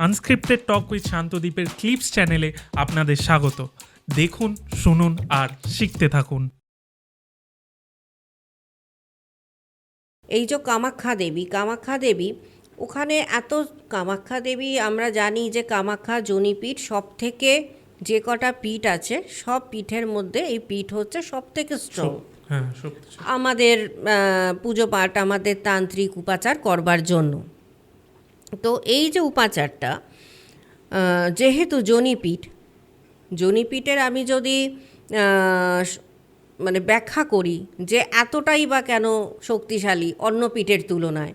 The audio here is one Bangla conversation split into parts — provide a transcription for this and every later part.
আনস্ক্রিপ্টেড টক উইথ শান্তদ্বীপের ক্লিপস চ্যানেলে আপনাদের স্বাগত। দেখুন শুনুন আর শিখতে থাকুন। এই যে কামাখ্যা দেবী কামাখ্যা দেবী ওখানে এত কামাখ্যা দেবী আমরা জানি যে কামাখ্যা জনিপীঠ সব থেকে যে কটা পিঠ আছে সব পিঠের মধ্যে এই পিঠ হচ্ছে সব থেকে স্ট্রং হ্যাঁ আমাদের আহ, পুজো পাঠ আমাদের তান্ত্রিক উপাচার করবার জন্য। তো এই যে উপাচারটা যেহেতু জনিপীঠ, জনিপীঠের আমি যদি মানে ব্যাখ্যা করি যে এতটাই বা কেন শক্তিশালী অন্য পীঠের তুলনায়,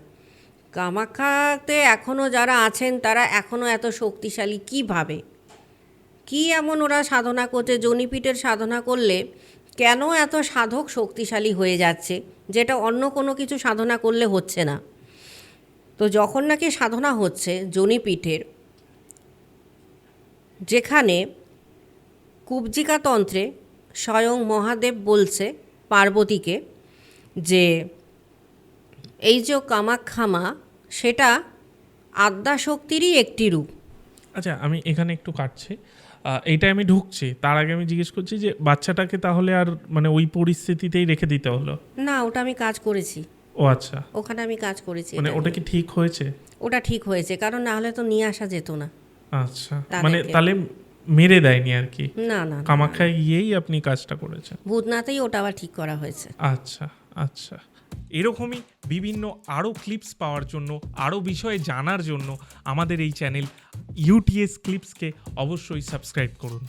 কামাখ্যাতে এখনও যারা আছেন তারা এখনও এত শক্তিশালী কীভাবে কি এমন ওরা সাধনা করছে, জনিপীঠের সাধনা করলে কেন এত সাধক শক্তিশালী হয়ে যাচ্ছে, যেটা অন্য কোনো কিছু সাধনা করলে হচ্ছে না? তো যখন নাকি সাধনা হচ্ছে জনিপীঠের যেখানে কুবজিকা তন্ত্রে স্বয়ং মহাদেব বলছে পার্বতীকে যে এই যে কামাখ্যামা সেটা আদ্যাশক্তিরই একটি রূপ। আচ্ছা আমি এখানে একটু কাটছি। আহ, এইটা আমি ঢুকছি তার আগে আমি জিজ্ঞেস করছি যে বাচ্চাটাকে তাহলে আর মানে ওই পরিস্থিতিতেই রেখে দিতে হলো? না ওটা আমি কাজ করেছি। ও আচ্ছা। ওখানে আমি কাজ করেছি মানে ওটা কি ঠিক হয়েছে? ওটা ঠিক হয়েছে কারণ না হলে তো নিয়ে আসা যেত না। আচ্ছা মানে তাহলে মেরে দেয়নি আর কি? না না। কামাখ্যায় গিয়েই আপনি কাজটা করেছেন? ভূতনাথেই ওটা আবার ঠিক করা হয়েছে। আচ্ছা আচ্ছা। এরকমই বিভিন্ন আরও ক্লিপস পাওয়ার জন্য আরও বিষয়ে জানার জন্য আমাদের এই চ্যানেল ইউটিএস ক্লিপসকে অবশ্যই সাবস্ক্রাইব করুন।